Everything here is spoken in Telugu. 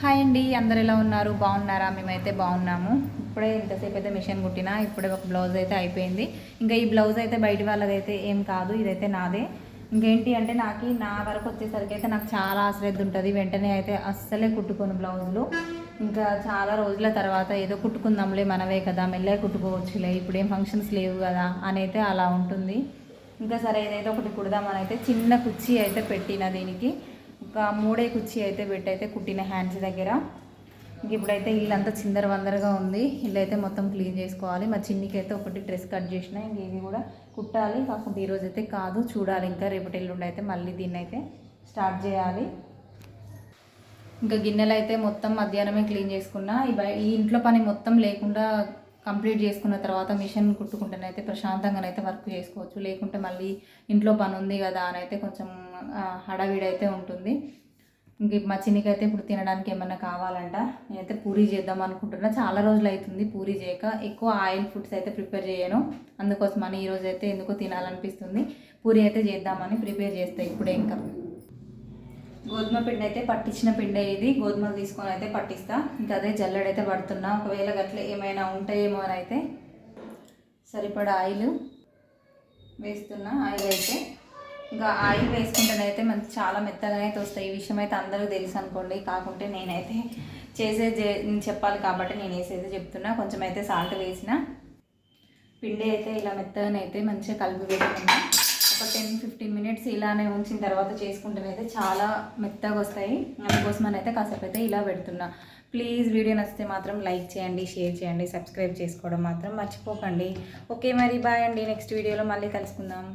హాయ్ అండి అందరు ఎలా ఉన్నారు? బాగున్నారా? మేమైతే బాగున్నాము. ఇప్పుడే ఇంతసేపు అయితే మిషన్ కుట్టినా ఇప్పుడే ఒక బ్లౌజ్ అయితే అయిపోయింది. ఇంకా ఈ బ్లౌజ్ అయితే బయట వాళ్ళదైతే ఏం కాదు ఇదైతే నాదే. ఇంకేంటి అంటే నాకు నా వరకు వచ్చేసరికి అయితే నాకు చాలా ఆశ్రద్ధ ఉంటుంది. వెంటనే అయితే అస్సలే కుట్టుకోను బ్లౌజులు. ఇంకా చాలా రోజుల తర్వాత ఏదో కుట్టుకుందాంలే మనవే కదా మెల్లగా కుట్టుకోవచ్చులే ఇప్పుడు ఏం ఫంక్షన్స్ లేవు కదా అని అయితే అలా ఉంటుంది. ఇంకా సరే ఏదైతే ఒకటి కుడదామని అయితే చిన్న కుర్చీ అయితే పెట్టిన దీనికి. ఒక మూడే కుర్చీ అయితే పెట్టయితే కుట్టిన హ్యాండ్స్ దగ్గర. ఇంక ఇప్పుడైతే ఇల్లంతా చిందర వందరగా ఉంది. ఇల్లు అయితే మొత్తం క్లీన్ చేసుకోవాలి. మా చిన్నికి అయితే ఒకటి డ్రెస్ కట్ చేసిన ఇంక ఇది కూడా కుట్టాలి. కాకపోతే ఈరోజు అయితే కాదు. చూడాలి ఇంకా రేపటి ఎల్లుండి అయితే మళ్ళీ దీన్ని అయితే స్టార్ట్ చేయాలి. ఇంకా గిన్నెలు అయితే మొత్తం మధ్యాహ్నమే క్లీన్ చేసుకున్నా. ఈ ఈ ఇంట్లో పని మొత్తం లేకుండా కంప్లీట్ చేసుకున్న తర్వాత మిషన్ కుట్టుకుంటేనైతే ప్రశాంతంగానైతే వర్క్ చేసుకోవచ్చు. లేకుంటే మళ్ళీ ఇంట్లో పని ఉంది కదా అని అయితే కొంచెం హడావిడైతే ఉంటుంది. ఇంక మా చిన్నకైతే ఇప్పుడు తినడానికి ఏమైనా కావాలంట నేనైతే పూరీ చేద్దాం అనుకుంటున్నా. చాలా రోజులు అవుతుంది పూరీ చేయక. ఎక్కువ ఆయిల్ ఫుడ్స్ అయితే ప్రిపేర్ చేయను. అందుకోసమని ఈరోజు అయితే ఎందుకో తినాలనిపిస్తుంది. పూరి అయితే చేద్దామని ప్రిపేర్ చేస్తాయి ఇప్పుడే ఇంకా. గోధుమ పిండి అయితే పట్టించిన పిండే ఇది. గోధుమలు తీసుకొని అయితే పట్టిస్తా. ఇంకా అదే జల్లెడైతే పడుతున్నా. ఒకవేళ గట్ల ఏమైనా ఉంటాయేమో అని అయితే సరిపడా ఆయిల్ వేస్తున్నా. ఆయిల్ అయితే ఇంకా ఆయిల్ వేసుకుంటేనైతే మనకి చాలా మెత్తగా అయితే వస్తాయి. ఈ విషయం అయితే అందరూ తెలుసు అనుకోండి. కాకుంటే నేనైతే చేసేది చెప్పాలి కాబట్టి నేను వేసేది చెప్తున్నా. కొంచెం అయితే సాల్ట్ వేసిన. పిండి అయితే ఇలా మెత్తగానైతే మంచిగా కలిపి పెట్టుకున్నా. ఒక టెన్ ఫిఫ్టీన్ మినిట్స్ ఇలానే ఉంచిన తర్వాత చేసుకుంటేనైతే చాలా మెత్తగా వస్తాయి. అందుకోసం అయితే కాసేపు అయితే ఇలా పెడుతున్నా. ప్లీజ్ వీడియో నచ్చితే మాత్రం లైక్ చేయండి షేర్ చేయండి సబ్స్క్రైబ్ చేసుకోవడం మాత్రం మర్చిపోకండి. ఓకే మరి బాయ్ అండి. నెక్స్ట్ వీడియోలో మళ్ళీ కలుసుకుందాం.